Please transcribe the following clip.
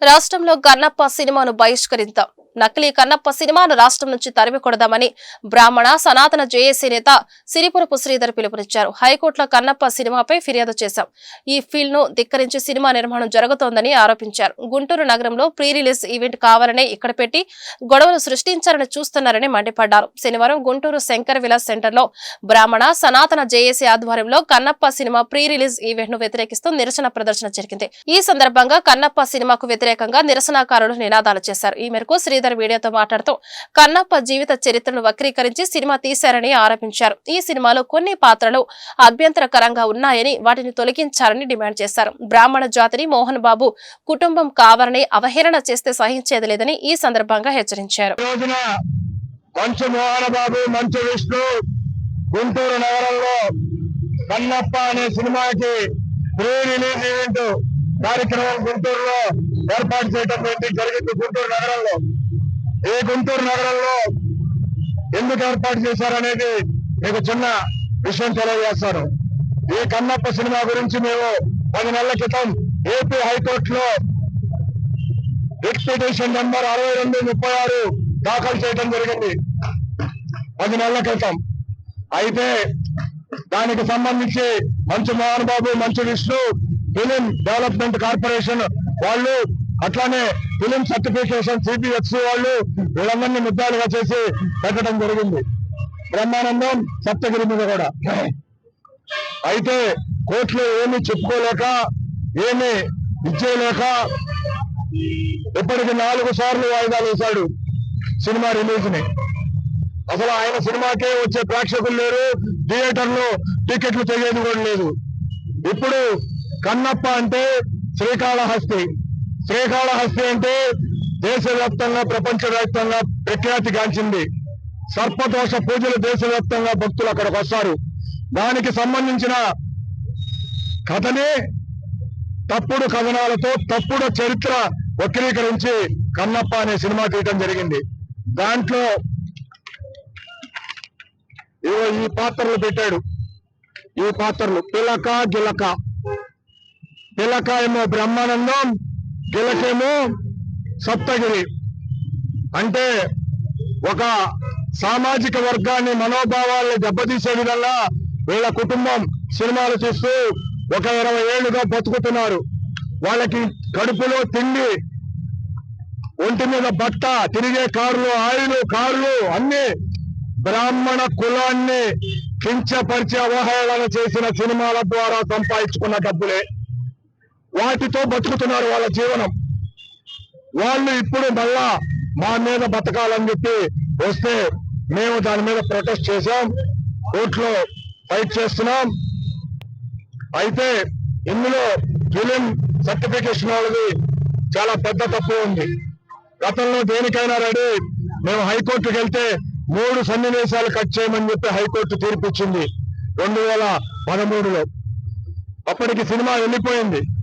రాష్ట్రంలో గన్నప్ప సినిమాను బహిష్కరిద్దాం నకిలీ కన్నప్ప సినిమాను రాష్ట్రం నుంచి తరిమికొడదామని బ్రాహ్మణ సనాతన జేఏసీ నేత సిరిపురపు శ్రీధర్ పిలుపునిచ్చారు. హైకోర్టులో కన్నప్ప సినిమాపై ఫిర్యాదు చేశాం. ఈ ఫీల్డ్ను ధిక్కరించి సినిమా నిర్మాణం జరుగుతోందని ఆరోపించారు. గుంటూరు నగరంలో ప్రీ రిలీజ్ ఈవెంట్ కావాలని ఇక్కడ పెట్టి గొడవలు సృష్టించాలని చూస్తున్నారని మండిపడ్డారు. శనివారం గుంటూరు శంకర్ విలాస్ సెంటర్లో బ్రాహ్మణ సనాతన జేఏసీ ఆధ్వర్యంలో కన్నప్ప సినిమా ప్రీ రిలీజ్ ఈవెంట్ను వ్యతిరేకిస్తూ నిరసన ప్రదర్శన జరిగింది. ఈ సందర్భంగా కన్నప్ప సినిమాకు వ్యతిరేకంగా నిరసనకారులు నినాదాలు చేశారు. ఈ మేరకు శ్రీధర్ మీడియాతో మాట్లాడుతూ కన్నప్ప జీవిత చరిత్రను వక్రీకరించి సినిమా తీశారని ఆరోపించారు. ఈ సినిమాలో కొన్ని పాత్రలు అభ్యంతరకరంగా ఉన్నాయని వాటిని తొలగించాలని డిమాండ్ చేశారు. బ్రాహ్మణ జాతిని మోహన్ బాబు కుటుంబం కావాలని అవహేళన చేస్తే సహించేది లేదని ఈ సందర్భంగా హెచ్చరించారు. మంచు బాబు మంచు విష్ణు గుంటూరు నగరంలో కన్నప్ప అనే సినిమాకి ప్రీ రిలీజ్ ఈవెంట్ కార్యక్రమం గుంటూరులో ఏర్పాటు చేయడం జరిగింది గుంటూరు నగరంలో. ఏ గుంటూరు నగరంలో ఎందుకు ఏర్పాటు చేశారనేది మీకు చిన్న విషయం తెలియజేస్తాను. ఈ కన్నప్ప సినిమా గురించి మేము పది నెలల క్రితం ఏపీ హైకోర్టులో రిట్ పిటిషన్ నెంబర్ అరవై రెండు ముప్పై ఆరు దాఖలు చేయడం జరిగింది. పది నెలల క్రితం. అయితే దానికి సంబంధించి మంచు Mohan Babu Manchu Vishnu film development corporation వాళ్ళు అట్లానే ఫిలిం సర్టిఫికేషన్ సిబిఎస్సి వాళ్ళు వీళ్ళందరినీ ముద్దాలుగా చేసి పెట్టడం జరిగింది. బ్రహ్మానందం సప్తగిరి మీద కూడా. అయితే కోర్టులో ఏమీ చెప్పుకోలేక ఏమీ ఇచ్చేయలేక ఇప్పటికి నాలుగు సార్లు వాయిదాలు వేశాడు సినిమా రిలీజ్ని అసలు ఆయన సినిమాకే వచ్చే ప్రేక్షకులు లేరు థియేటర్లో టికెట్లు తెగేది కూడా లేదు. ఇప్పుడు కన్నప్ప అంటే శ్రీకాళహస్తి. శ్రీకాళహస్తి అంటే దేశవ్యాప్తంగా ప్రపంచవ్యాప్తంగా ప్రఖ్యాతిగాంచింది సర్పదోష పూజలు దేశవ్యాప్తంగా భక్తులు అక్కడికి వస్తారు. దానికి సంబంధించిన కథనే తప్పుడు కథనాలతో తప్పుడు చరిత్ర వక్రీకరించి కన్నప్ప అనే సినిమా తీయటం జరిగింది. దాంట్లో ఈ పాత్రలు పెట్టాడు. ఈ పాత్రలు పిలక గిలక. పిలక ఏమో బ్రహ్మానందం గిలకేమో సప్తగిరి. అంటే ఒక సామాజిక వర్గాన్ని మనోభావాల్ని దెబ్బతీసే విధంగా వీళ్ళ కుటుంబం సినిమాలు చూస్తూ ఒక ఇరవై ఏళ్ళుగా బతుకుతున్నారు. వాళ్ళకి కడుపులో తిండి ఒంటి మీద బట్ట తిరిగే కార్లు ఆయిలు కార్లు అన్ని బ్రాహ్మణ కులాన్ని కించపరిచి అవహేళన చేసిన సినిమాల ద్వారా సంపాదించుకున్న డబ్బులే. వాటితో బతుకుతున్నారు వాళ్ళ జీవనం. వాళ్ళు ఇప్పుడు మళ్ళా మా మీద బతకాలని చెప్పి వస్తే మేము దాని మీద ప్రొటెస్ట్ చేశాం కోర్టులో ఫైట్ చేస్తున్నాం. అయితే ఇందులో ఫిలిం సర్టిఫికేషన్ వాళ్ళది చాలా పెద్ద తప్పు ఉంది. గతంలో దేనికైనా రెడీ మేము హైకోర్టుకి వెళ్తే మూడు సన్నివేశాలు కట్ చేయమని చెప్పి హైకోర్టు తీర్పిచ్చింది రెండు వేల పదమూడులో. అప్పటికి సినిమా వెళ్ళిపోయింది.